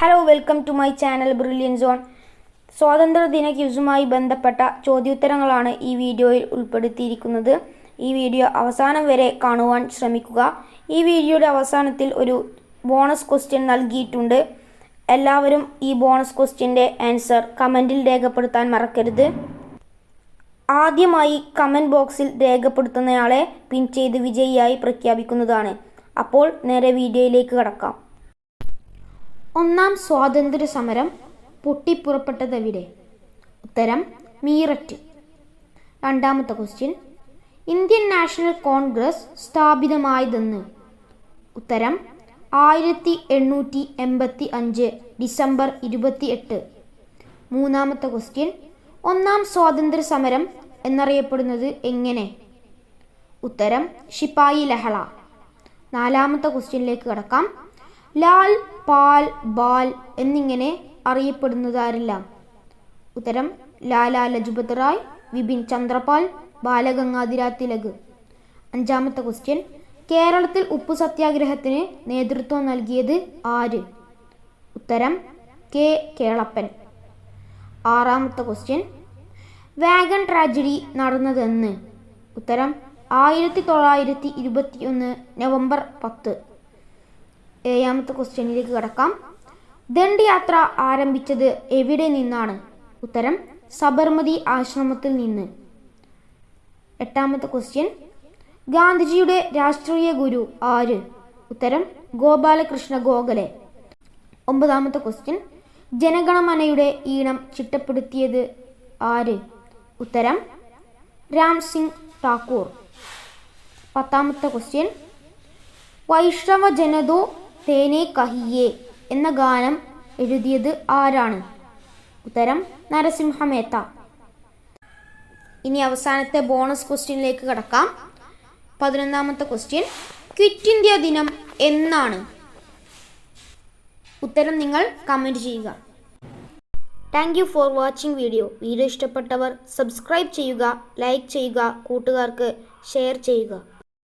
Hello welcome to my channel brilliant zone സ്വാതന്ത്ര്യദിന ക്യൂസുമായി ബന്ധപ്പെട്ട ചോദ്യോത്തരങ്ങളാണ് ഈ വീഡിയോയിൽ ഉൾപ്പെടുത്തിയിരിക്കുന്നത്. ഈ വീഡിയോ അവസാനം വരെ കാണുവാൻ ശ്രമിക്കുക. ഈ വീഡിയോയുടെ അവസാനത്തിൽ ഒരു ബോണസ് ക്വസ്റ്റ്യൻ നൽകിയിട്ടുണ്ട്. എല്ലാവരും ഈ ബോണസ് ക്വസ്റ്റ്യന്റെ ആൻസർ കമന്റിൽ രേഖപ്പെടുത്താൻ മറക്കരുത്. ആദ്യമായി കമന്റ് ബോക്സിൽ രേഖപ്പെടുത്തുന്നയാളെ പിൻ ചെയ്ത് വിജയിയായി പ്രഖ്യാപിക്കുന്നതാണ്. അപ്പോൾ നേരെ വീഡിയോയിലേക്ക് കടക്കാം. ഒന്നാം സ്വാതന്ത്ര്യ സമരം പൊട്ടിപ്പുറപ്പെട്ടതെവിടെ? ഉത്തരം മീററ്റ്. രണ്ടാമത്തെ ക്വസ്റ്റ്യൻ ഇന്ത്യൻ നാഷണൽ കോൺഗ്രസ് സ്ഥാപിതമായതെന്ന്. ഉത്തരം ആയിരത്തി എണ്ണൂറ്റി എൺപത്തി അഞ്ച് ഡിസംബർ ഇരുപത്തി എട്ട് മൂന്നാമത്തെ ക്വസ്റ്റ്യൻ ഒന്നാം സ്വാതന്ത്ര്യ സമരം എന്നറിയപ്പെടുന്നത് എങ്ങനെ? ഉത്തരം ഷിപ്പായി ലഹള. നാലാമത്തെ ക്വസ്റ്റ്യനിലേക്ക് കടക്കാം. ലാൽ പാൽ ബാൽ എന്നിങ്ങനെ അറിയപ്പെടുന്നതാരെല്ലാം. ഉത്തരം ലാലാ ലജ്പത് റായ് വിപിൻ ചന്ദ്രപാൽ ബാലഗംഗാധര തിലക്. അഞ്ചാമത്തെ ക്വസ്റ്റ്യൻ കേരളത്തിൽ ഉപ്പു സത്യാഗ്രഹത്തിന് നേതൃത്വം നൽകിയത് ആര്? ഉത്തരം കെ. കേളപ്പൻ. ആറാമത്തെ ക്വസ്റ്റ്യൻ വാഗൺ ട്രാജഡി നടന്നതെന്ന്. ഉത്തരം ആയിരത്തി തൊള്ളായിരത്തി ഇരുപത്തി ഒന്ന് നവംബർ പത്ത്. ഏഴാമത്തെ ക്വസ്റ്റ്യനിലേക്ക് കടക്കാം. ദണ്ഡയാത്ര ആരംഭിച്ചത് എവിടെ നിന്നാണ്? ഉത്തരം സബർമതി ആശ്രമത്തിൽ നിന്ന്. എട്ടാമത്തെ ക്വസ്റ്റ്യൻ ഗാന്ധിജിയുടെ രാഷ്ട്രീയ ഗുരു ആര്? ഉത്തരം ഗോപാലകൃഷ്ണ ഗോഖലെ. ഒമ്പതാമത്തെ ക്വസ്റ്റ്യൻ ജനഗണമനയുടെ ഈണം ചിട്ടപ്പെടുത്തിയത് ആര്? ഉത്തരം രാം സിംഗ് ഠാക്കൂർ പത്താമത്തെ ക്വസ്റ്റ്യൻ വൈഷ്ണവ ജനതോ തേനെ കഹിയേ എന്ന ഗാനം എഴുതിയത് ആരാണ്? ഉത്തരം നരസിംഹ മേത്ത. ഇനി അവസാനത്തെ ബോണസ് ക്വസ്റ്റ്യനിലേക്ക് കടക്കാം. പതിനൊന്നാമത്തെ ക്വസ്റ്റ്യൻ ക്വിറ്റ് ഇന്ത്യ ദിനം എന്നാണ്? ഉത്തരം നിങ്ങൾ കമന്റ് ചെയ്യുക. Thank you for watching video video ഇഷ്ടപ്പെട്ടവർ subscribe ചെയ്യുക ലൈക്ക് ചെയ്യുക കൂട്ടുകാർക്ക് ഷെയർ ചെയ്യുക.